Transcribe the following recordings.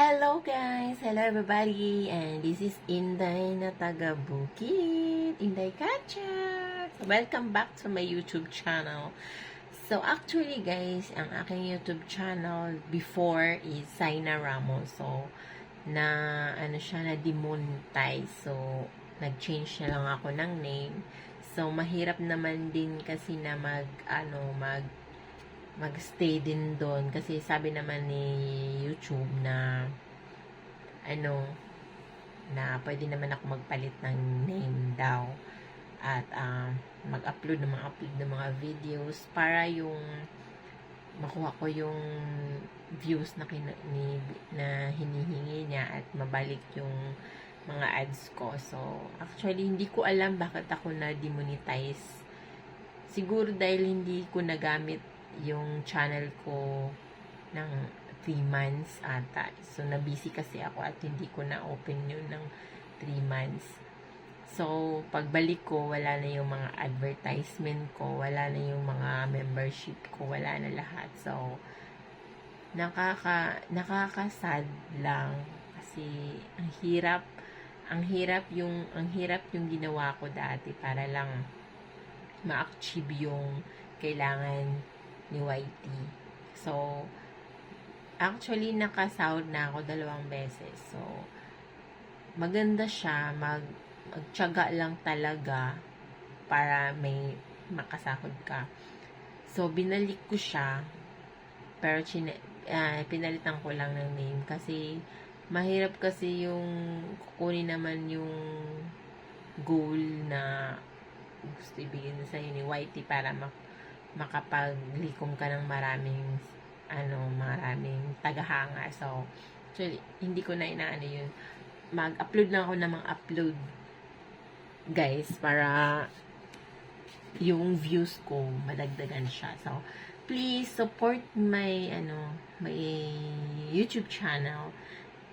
Hello guys! Hello everybody! And this is Inday na taga Bukit. Inday Kachak! So, welcome back to my YouTube channel. So actually guys, ang aking YouTube channel before is Saina Ramos. So, na ano siya, na demonetize. So, nag-change na lang ako ng name. So, mahirap naman din kasi na mag, ano, mag, magstay din doon kasi sabi naman ni YouTube na ano na pwede naman ako magpalit ng name daw at ah, mag-upload ng mga upload ng mga videos para yung makuha ko yung views na kina, ni, na hinihingi niya at mabalik yung mga ads ko. So, actually, hindi ko alam bakit ako na demonetize. Siguro dahil hindi ko nagamit yung channel ko ng 3 months ata. So, na-busy kasi ako at hindi ko na-open yun ng 3 months. So, pagbalik ko, wala na yung mga advertisement ko, wala na yung mga membership ko, wala na lahat. So, nakaka, nakakasad lang kasi ang hirap, ang hirap yung, ang hirap yung ginawa ko dati para lang ma-achieve yung kailangan ni YT. So, actually, nakasahod na ako dalawang beses. So, maganda siya, mag, magtyaga lang talaga para may makasahod ka. So, binalik ko siya, pero chine, ah, pinalitan ko lang ng name kasi mahirap kasi yung kukunin naman yung goal na gusto ibigay na sa'yo ni YT para mak makapaglikom ka ng maraming ano, maraming tagahanga. So, actually, hindi ko na inaano yun. Mag-upload lang ako ng mga upload guys para yung views ko madagdagan siya. So, please support my ano, my YouTube channel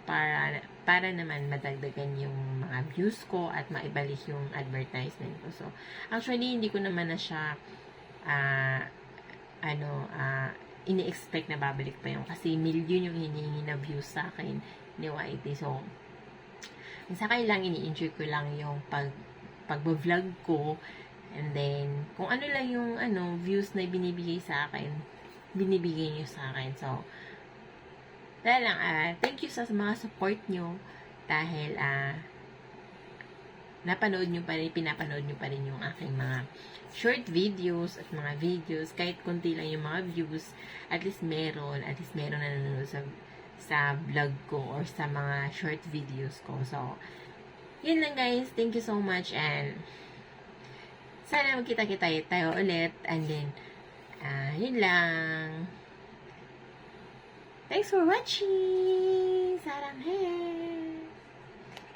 para para naman madagdagan yung mga views ko at maibalik yung advertisement ko. So, actually, hindi ko naman na siya ah ano, ah ini-expect na babalik pa yung kasi million yung hinihingi na views sa akin ni YT. So, sa akin lang, ini-enjoy ko lang yung pag pag-vlog ko and then, kung ano lang yung ano, views na binibigay sa akin, binibigay nyo sa akin. So, dahil lang, ah, thank you sa mga support nyo dahil, ah, napanood nyo pa rin, pinapanood nyo pa rin yung aking mga short videos at mga videos, kahit konti lang yung mga views, at least meron, at least meron na nanonood sa, sa vlog ko or sa mga short videos ko. So, yun lang guys. Thank you so much and sana magkita-kita tayo ulit and then, ah, yun lang. Thanks for watching! Sarang hey!